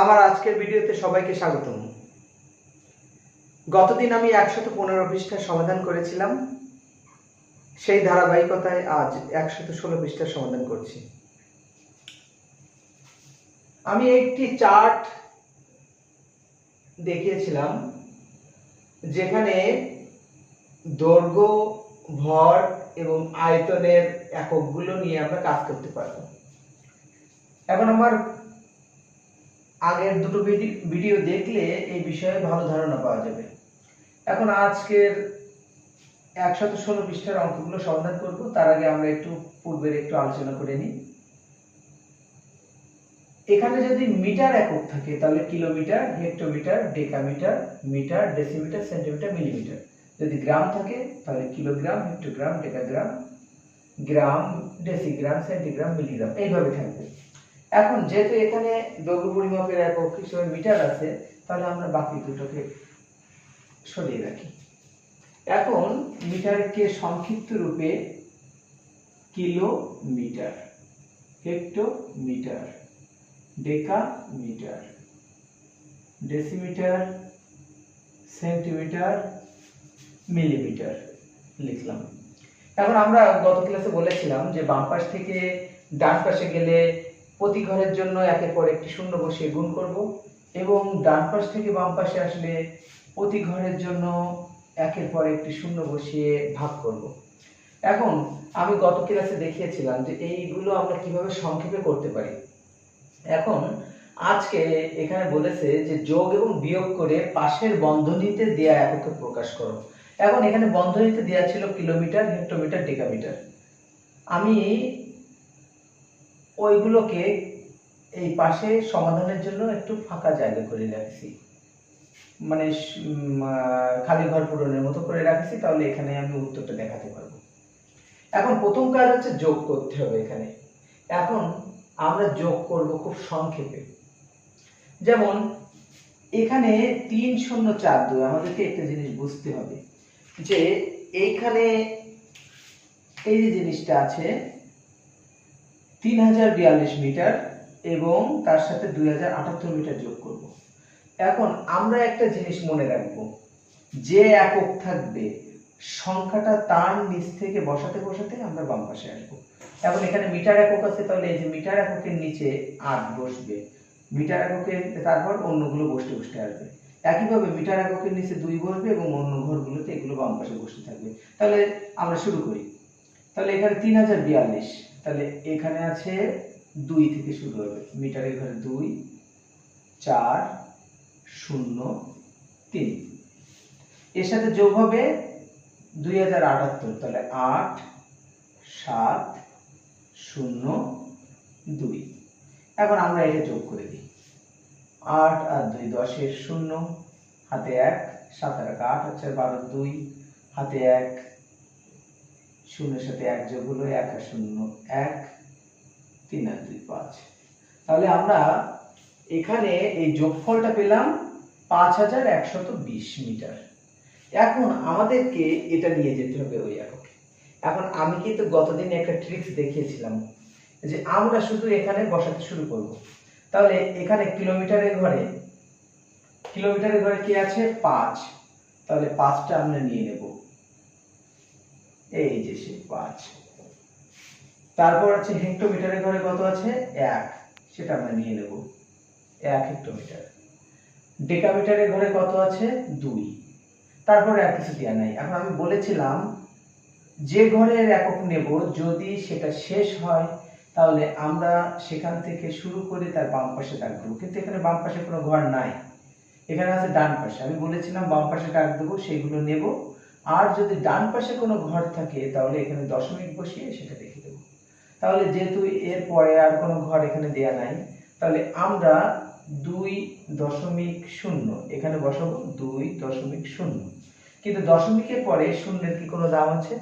আমার আজকের ভিডিওতে সবাইকে স্বাগতম। গতদিন আমি একশত পনেরো পৃষ্ঠার সমাধান করেছিলাম। সেই ধারাবাহিকতায় আজ একশত ষোলো পৃষ্ঠার সমাধান করছি। আমি একটি চার্ট দেখিয়েছিলাম, যেখানে দৈর্ঘ্য, ভর এবং আয়তনের এককগুলো নিয়ে আমরা কাজ করতে পারব। এখন আমার আগের দুটো ভিডিও দেখলে এই বিষয়ে ভালো ধারণা পাওয়া যাবে। এখন আজকের একশত ষোলো পৃষ্ঠার অঙ্কগুলো সমাধান করব, তার আগে আমরা একটু পূর্বের একটু আলোচনা করে নিই। এখানে যদি মিটার একক থাকে, তাহলে kilometre, hectometre, decametre, metre, decimetre, centimetre, millimetre. যদি গ্রাম থাকে, তাহলে kilogram, hectogram, decagram, gram, decigram, centigram, milligram, এইভাবে থাকবে। এখন যেহেতু এখানে দৈর্ঘ্য পরিমাপের একক হিসেবে মিটার আছে, তাহলে আমরা বাকি দুটোকে সরিয়ে রাখি। এখন মিটারকে সংক্ষিপ্ত রূপে kilometre, hectometre, decametre, decimetre, centimetre, millimetre লিখলাম। এখন আমরা গত ক্লাসে বলেছিলাম যে বাম পাশ থেকে ডান পাশে গেলে প্রতি ঘরের জন্য একের পর একটি শূন্য বসিয়ে গুণ করব এবং ডান পাশ থেকে বাম পাশে আসলে প্রতি ঘরের জন্য একের পর একটি শূন্য বসিয়ে ভাগ করব। এখন আমি গত ক্লাসে দেখিয়েছিলাম যে এইগুলো আমরা কীভাবে সংক্ষেপে করতে পারি। এখন আজকে এখানে বলেছে যে যোগ এবং বিয়োগ করে পাশের বন্ধনীতে দেয়া এককে প্রকাশ করো। এখন এখানে বন্ধনীতে দেয়া ছিল কিলোমিটার হেক্টোমিটার ডেকামিটার। আমি ওইগুলোকে এই পাশে সমাধানের জন্য একটু ফাঁকা জায়গা করে রাখছি। মানে খালি ঘর পূরণের মতো করে রাখছি, তাহলে এখানে আমি উত্তরটা দেখাতে পারব। এখন প্রথম কাজ হচ্ছে যোগ করতে হবে এখানে। এখন আমরা যোগ করব খুব সংক্ষেপে। যেমন, এখানে তিন শূন্য চার দুই, আমাদেরকে একটা জিনিস বুঝতে হবে যে এইখানে এই যে জিনিসটা আছে তিন হাজার বিয়াল্লিশ মিটার এবং তার সাথে দুই হাজার আটাত্তর মিটার যোগ করব। এখন আমরা একটা জিনিস মনে রাখব, যে একক থাকবে, সংখ্যাটা তার নিচ থেকে বসাতে বসাতে আমরা বাম পাশে আসব। এখন এখানে মিটার একক আছে, তাহলে এই যে মিটার এককের নিচে আট বসবে, মিটার এককের তারপর অন্যগুলো বসতে বসতে আসবে। একইভাবে মিটার এককের নিচে দুই বসবে এবং অন্য ঘরগুলোতে এগুলো বাম পাশে বসতে থাকবে। তাহলে আমরা শুরু করি। তাহলে এখানে তিন হাজার বিয়াল্লিশ তাহলে এখানে আছে দুই থেকে শুরু হবে। মিটারের ঘরে দুই, চার, শূন্য, তিন। এর সাথে যোগ হবে দুই হাজার আটাত্তর। তাহলে আট, সাত, শূন্য, দুই। এখন আমরা এটা যোগ করে দিই। আট আর দুই দশের শূন্য, হাতে এক, সাত আর আট হচ্ছে বারো দুই, হাতে এক শূন্যের সাথে এক যোগ হলো এক আর শূন্য এক, তিন আর দুই পাঁচ। তাহলে আমরা এখানে এই যোগফলটা পেলাম পাঁচ হাজার একশত বিশ মিটার। এখন আমাদেরকে এটা নিয়ে যেতে হবে ওই এককে। এখন আমি কিন্তু গতদিন একটা ট্রিক্স দেখিয়েছিলাম যে আমরা শুধু এখানে বসাতে শুরু করব। তাহলে এখানে কিলোমিটারের ঘরে কিলোমিটারের ঘরে কি আছে? পাঁচ। তাহলে পাঁচটা আমরা নিয়ে নেব। এই যে সে পাঁচ। তারপর আছে হেক্টোমিটারের ঘরে কত আছে? এক। সেটা আমরা নিয়ে নেব। এক হেক্টোমিটার। ডেকামিটারের ঘরে কত আছে? দুই। তারপরে আর কিছু দেওয়া নাই। এখন আমি বলেছিলাম, যে ঘরের একক নেব, যদি সেটা শেষ হয়, তাহলে আমরা সেখান থেকে শুরু করে তার বাম পাশে দাগ দেবো। কিন্তু এখানে বাম পাশে কোনো ঘর নাই। এখানে আছে ডান পাশে। আমি বলেছিলাম বাম পাশে দাগ দেবো সেগুলো নেব। আর যদি ডান পাশে কোনো ঘর থাকে, তাহলে এখানে দশমিক বসিয়ে সেটা দেখে দেবো। তাহলে যেহেতু এর পরে আর কোনো ঘর এখানে দেয়া নাই, তাহলে আমরা দুই দশমিক শূন্য, এখানে বসাবো দুই দশমিক শূন্য। কিন্তু দশমিকের পরে শূন্যের কি কোনো দাম আছে?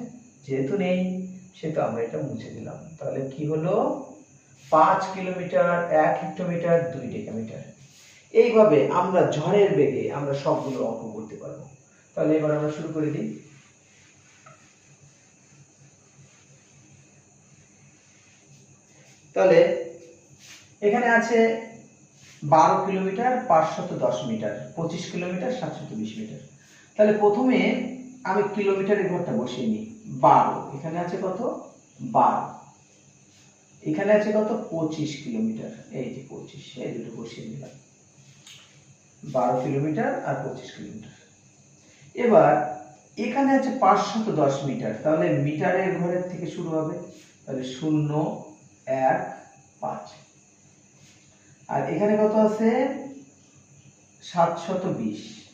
যেহেতু নেই, সেহেতু আমরা এটা মুছে দিলাম। তাহলে কি হলো? পাঁচ কিলোমিটার, এক হেক্টোমিটার দুই ডেকামিটার। এইভাবে আমরা ঝড়ের বেগে আমরা সবগুলো অঙ্ক করতে পারব। তাহলে এবার আমরা শুরু করে দিই। তাহলে এখানে আছে বারো কিলোমিটার পাঁচশত দশ মিটার, পঁচিশ কিলোমিটার সাতশত বিশ মিটার। তাহলে প্রথমে আমি কিলোমিটারের ঘরটা বসিয়ে নিই। বারো, এখানে আছে কত? বারো। এখানে আছে কত? পঁচিশ কিলোমিটার। এই যে পঁচিশ, এই দুটো বসিয়ে দিলাম। বারো কিলোমিটার আর পঁচিশ কিলোমিটার। এবার এখানে আছে পাঁচশত দশ মিটার, তাহলে মিটারের ঘরের থেকে শুরু হবে, তাহলে শূন্য, এক, পাঁচ। আর এখানে কত আছে? সাতশত বিশ।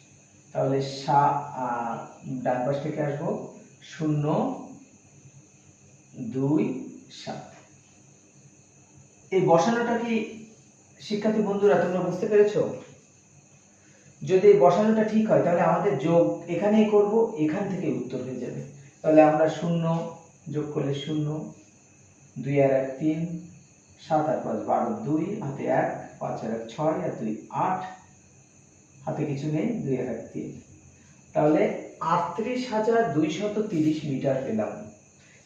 তাহলে সা ডান পাশ থেকে আসব। শূন্য, দুই, সাত। এই বসানোটা কি শিক্ষার্থী বন্ধুরা তোমরা বুঝতে পেরেছ? যদি বসানোটা ঠিক হয়, তাহলে আমাদের যোগ এখানেই করব, এখান থেকে উত্তর হয়ে যাবে। তাহলে আমরা শূন্য যোগ করলে শূন্য, দুই আর এক তিন, সাত আর পাঁচ বারো দুই, হাতে এক, পাঁচ আর এক ছয়, আর দুই আট, হাতে কিছু নেই, দুই আর এক তিন। তাহলে আটত্রিশ হাজার দুইশত তিরিশ মিটার পেলাম।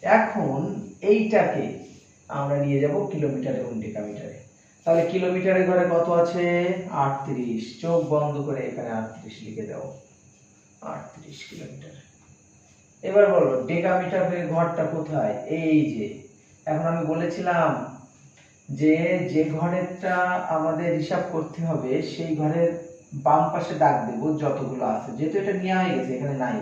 এখন এইটাকে আমরা নিয়ে যাব কিলোমিটার এবং ডেকামিটারে। তাহলে কিলোমিটারের ঘরে কত আছে? আটত্রিশ। চোখ বন্ধ করে এখানে আটত্রিশ লিখে দাও। আটত্রিশ কিলোমিটার এবার বলো ডেকামিটারের ঘরটা কোথায়? এই যে, এখন আমি বলেছিলাম যে যে ঘরেরটা আমাদের হিসাব করতে হবে, সেই ঘরের বাম পাশে দাগ দেব, যতগুলো আছে। যেহেতু এটা নেওয়া হয়ে গেছে, এখানে নাই।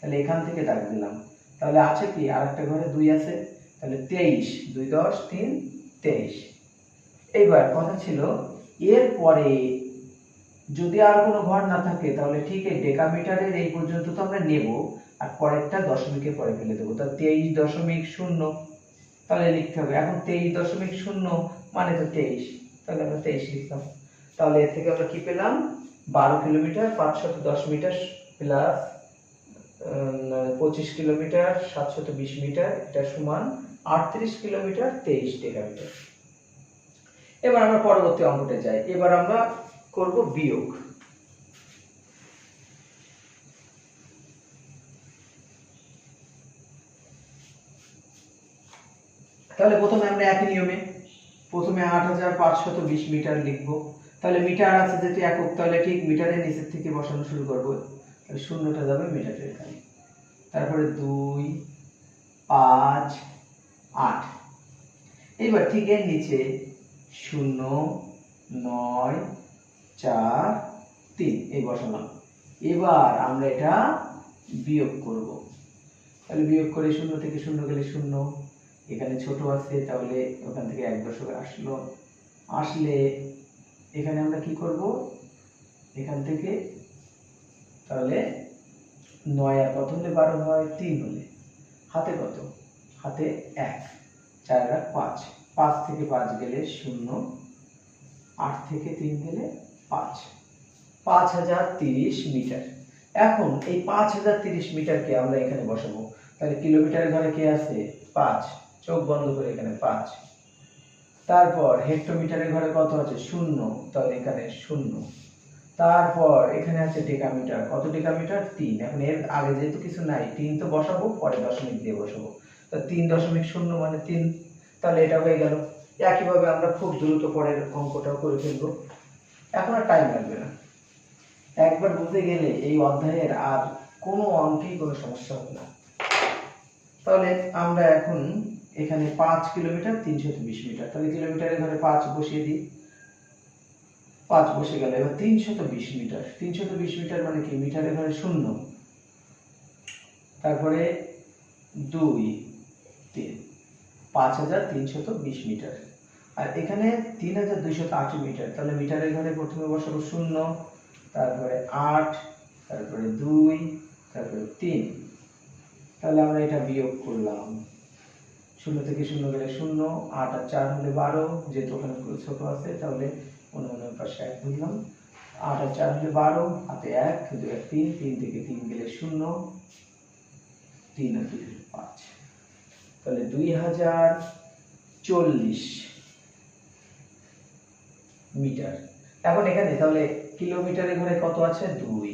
তাহলে এখান থেকে দাগ দিলাম। তাহলে আছে কি? আরেকটা ঘরে দুই আছে। তাহলে তেইশ, দুই দশ, তিন, তেইশ। এইবার কথা ছিল এর পরে যদি আর কোনো ঘর না থাকে, তাহলে ঠিক এই ডেকামিটারের এই পর্যন্ত তো আমরা নেব, আর পরেরটা দশমিকের পরে ফেলে দেবো। তা তেইশ দশমিক শূন্য, তাহলে লিখতে হবে। এখন তেইশ দশমিক শূন্য মানে তো তেইশ, তাহলে আমরা তেইশ লিখলাম। তাহলে এর থেকে আমরা কি পেলাম? বারো কিলোমিটার, পাঁচশত দশ মিটার প্লাস পঁচিশ কিলোমিটার, সাতশত বিশ মিটার, এটা সমান আটত্রিশ কিলোমিটার, তেইশ ডেকামিটার এবার আমরা পরবর্তী অঙ্কটা যাই। এবার আমরা করব বিয়োগ। তাহলে প্রথমে আমরা একই নিয়মে, প্রথমে আট হাজার পাঁচশত বিশ মিটার লিখব। তাহলে মিটার আছে যেহেতু একক, তাহলে ঠিক মিটারের নিচের থেকে বসানো শুরু করব। তাহলে শূন্যটা যাবে মিটারের এখানে। তারপরে দুই, পাঁচ, আট। এইবার ঠিক এর নিচে শূন্য, নয়, চার, তিন। এই বসালাম। এবার আমরা এটা বিয়োগ করব। তাহলে বিয়োগ করে শূন্য থেকে শূন্য গেলে শূন্য। এখানে ছোট আছে, তাহলে ওখান থেকে এক দশক আসলো। আসলে এখানে আমরা কি করব? এখান থেকে, তাহলে নয় আর কত হলে বারো হয়? তিন হলে। হাতে কত? হাতে এক, চার আর পাঁচ। পাঁচ থেকে পাঁচ গেলে শূন্য, আট থেকে তিন গেলে পাঁচ। পাঁচ হাজার তিরিশ মিটার। এখন এই পাঁচ হাজার তিরিশ মিটারকে আমরা এখানে বসাবো? তাহলে কিলোমিটারের ঘরে কে আছে? পাঁচ। চোখ বন্ধ করে এখানে পাঁচ। তারপর হেক্টোমিটারের ঘরে কত আছে? শূন্য। তাহলে এখানে শূন্য। তারপর এখানে আছে ডেকামিটার। কত ডেকামিটার? তিন। এখন এর আগে যেহেতু কিছু নাই, তিন তো বসাবো, পরে দশমিক দিয়ে বসাবো। তা তিন দশমিক শূন্য মানে তিন তাহলে এটা হয়ে গেল। একইভাবে আমরা খুব দ্রুত পরের অঙ্কটাও করে ফেলব। এখন আর টাইম লাগবে না। একবার বুঝে গেলে এই অধ্যায়ের আর কোনো অঙ্কেই কোনো সমস্যা হবে না। তাহলে আমরা এখন এখানে পাঁচ কিলোমিটার, তিনশো বিশ মিটার। তাহলে কিলোমিটারের ঘরে পাঁচ বসিয়ে দিই। পাঁচ বসে গেল। এবার তিনশত বিশ মিটার। তিনশত বিশ মিটার মানে কি? মিটারের ঘরে শূন্য। তারপরে দুই, তিন। পাঁচ হাজার তিনশত বিশ মিটার। আর এখানে তিন হাজার দুইশত আশি মিটার। তাহলে মিটারের ঘরে প্রথমে বসাবো শূন্য, তারপরে আট, তারপরে দুই, তারপরে তিন। তাহলে আমরা এটা বিয়োগ করলাম। শূন্য থেকে শূন্য গেলে শূন্য, আট আর চার হলে বারো, যেহেতু ওখানে ছোট আছে, তাহলে অন্য অনুমানের পাশে এক ধরলাম। আট আর চার হলে বারো, হাতে এক, দুই আর তিন তিন থেকে তিন গেলে শূন্য, তিন আর দুই পাঁচ। তাহলে দুই হাজার চল্লিশ মিটার। এখন এখানে, তাহলে কিলোমিটারের ঘরে কত আছে? দুই।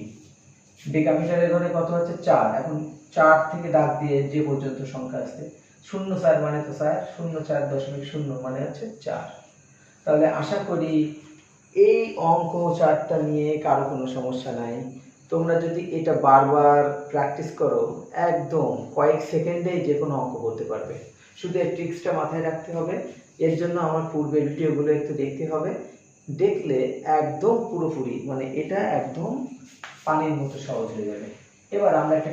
ডেকামিটারের ঘরে কত আছে? চার। এখন চার থেকে দাগ দিয়ে যে পর্যন্ত সংখ্যা আসছে শূন্য চার মানে তো চার, শূন্য চার দশমিক শূন্য মানে হচ্ছে চার। তাহলে আশা করি এই অঙ্ক চারটা নিয়ে কারও কোনো সমস্যা নাই। তোমরা যদি এটা বারবার প্র্যাকটিস করো, একদম কয়েক সেকেন্ডেই যে কোনো অঙ্ক করতে পারবে। শুধু এই ট্রিক্সটা মাথায় রাখতে হবে। এর জন্য আমার পূর্বের ভিডিওগুলো একটু দেখতে হবে। দেখলে একদম পুরোপুরি মানে এটা একদম পানির মতো সহজ হয়ে যাবে। এবার আমরা একটা